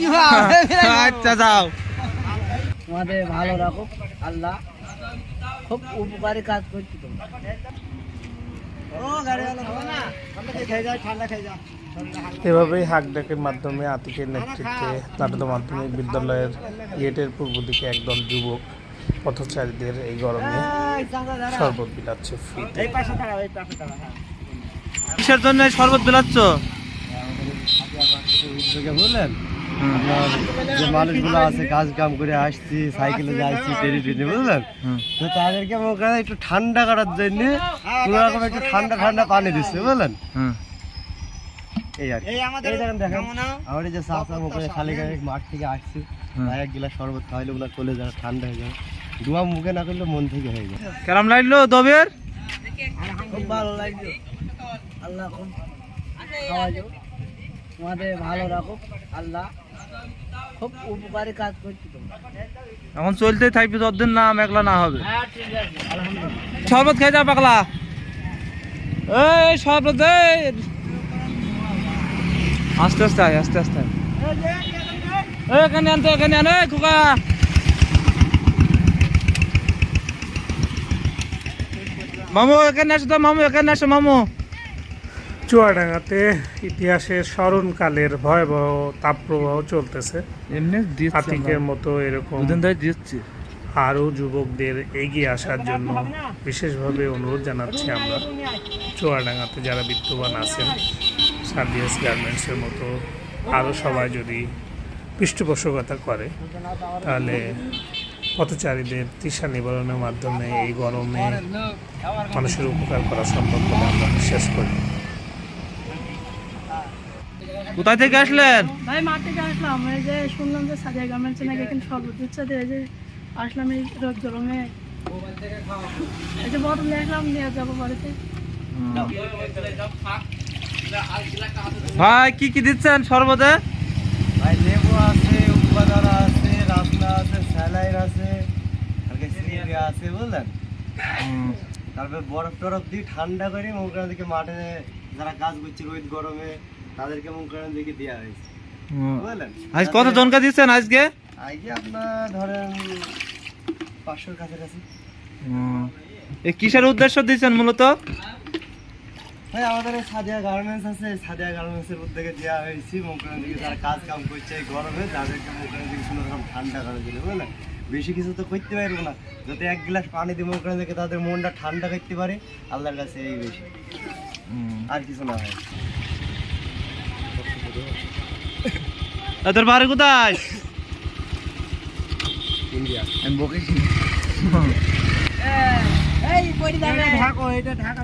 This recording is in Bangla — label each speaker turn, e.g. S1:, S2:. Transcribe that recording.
S1: আচ্ছা যাও।
S2: তোমাদের ভালো রাখো আল্লাহ খুব উপকারী কাজ করছি তোমরা।
S3: এভাবেই হাক ডাকের মাধ্যমে আতিকের নেতৃত্বে নাটক মাধ্যমিক বিদ্যালয়ের গেটের পূর্ব দিকে একদল যুবক পথচারীদের এই গরমে শরবত বিলাচ্ছে ফ্রিতে।
S1: কিসের জন্য এই শরবত বিলাচ্ছ?
S4: আপনার যে মানুষগুলো আছে কাজ কাম করে আসছি সাইকেলে যাচ্ছি ট্রেনে ট্রেনে বুঝলেন? তো তাদেরকে ওখানে একটু ঠান্ডা করার জন্য কোনো রকম একটু ঠান্ডা ঠান্ডা পানি দিচ্ছে বুঝলেন? এই আর এই দেখেন দেখেন। আমার যে চাষা মুখে খালি গায়ে মাঠ থেকে আসছি ভাই এক গিলাস শরবত খাওয়াইলে ওগুলো চলে যায় ঠান্ডা হয়ে যায়। ধোয়া মুখে না করলে মন থেকে হয়ে যায়।
S1: কেরাম লাগল দবের?
S2: খুব ভালো লাগছে আল্লাহ খুব খাওয়াইছো তোমাদের ভালো রাখো আল্লাহ খুব উপকারী কাজ করছি তোমরা
S1: এখন চলতে থাকবি যতদিন না মেঘলা না হবে।
S2: হ্যাঁ
S1: শরবত খেয়ে যা পাগলা। এই শরবত আস্তে আস্তে আয় আস্তে আস্তে আয়। এই, এখানে আনতো এখানে আনে খোকা। মামু এখানে আসো তো মামু এখানে আসো মামু।
S3: চুয়াডাঙ্গাতে ইতিহাসে স্মরণকালের ভয়াবহ তাপপ্রবাহ চলতেছে। আতিকের মতো এরকম আরও যুবকদের এগিয়ে আসার জন্য বিশেষভাবে অনুরোধ জানাচ্ছি আমরা। চুয়াডাঙ্গাতে যারা বিত্তবান আছেন সার্ভিস গার্মেন্টসের মতো আরও সবাই যদি পৃষ্ঠপোষকতা করে তাহলে পথচারীদের তৃষা নিবারণের মাধ্যমে এই গরমে মানুষের উপকার করা সম্ভব বলে আমরা বিশ্বাস করি।
S1: কোথায় থেকে আসলেন?
S5: ভাই মাঠ থেকে আসলাম। এই যে শুনলাম যে সাদিয়া গার্মেন্টসে নাকি এখানে শরবত দিচ্ছে এই যে আসলাম এই রোদ গরমে। এই যে বটল নিয়ে আসলাম নিয়ে যাব বাড়িতে।
S1: ভাই কি কি দিচ্ছেন শরবতে?
S4: ভাই লেবু আছে উপবাদারা আছে রাস্তা আছে স্যালাইন আছে আছে বুঝলেন? তারপরে বরফ টরফ দিয়ে ঠান্ডা করে মুখের দিকে মাঠে যারা কাজ করছে রোদ গরমে তাদেরকে মুখের দিকে দেওয়া হয়েছে। বুঝলেন?
S1: আজ কত জনকে দিচ্ছেন আজকে?
S4: আজকে আপনার ধরেন পাঁচশোর কাছাকাছি।
S1: এই কিসের উদ্দেশ্য দিচ্ছেন মূলত?
S4: ভাই আমাদের সাদিয়া গার্মেন্টস আছে সাদিয়া গার্মেন্টসের উদ্যোগে দেওয়া হয়েছে। মুখের দিকে যারা কাজ কাম করছে এই গরমে তাদেরকে মুখের দিকে কোনো রকম ঠান্ডা করে দিলে বুঝলেন? বেশি কিছু তো করতে পারব না। যাতে এক গ্লাস পানি দিয়ে মুখের দিকে তাদের মনটা ঠান্ডা করতে পারে আল্লাহর কাছে এই বেশি। আর কিছু না হয়
S1: তোর বাড়ি কোথায়?
S4: ইন্ডিয়া।
S1: আমি বকেছি।
S2: এই
S4: ঢাকো এটা ঢাকা।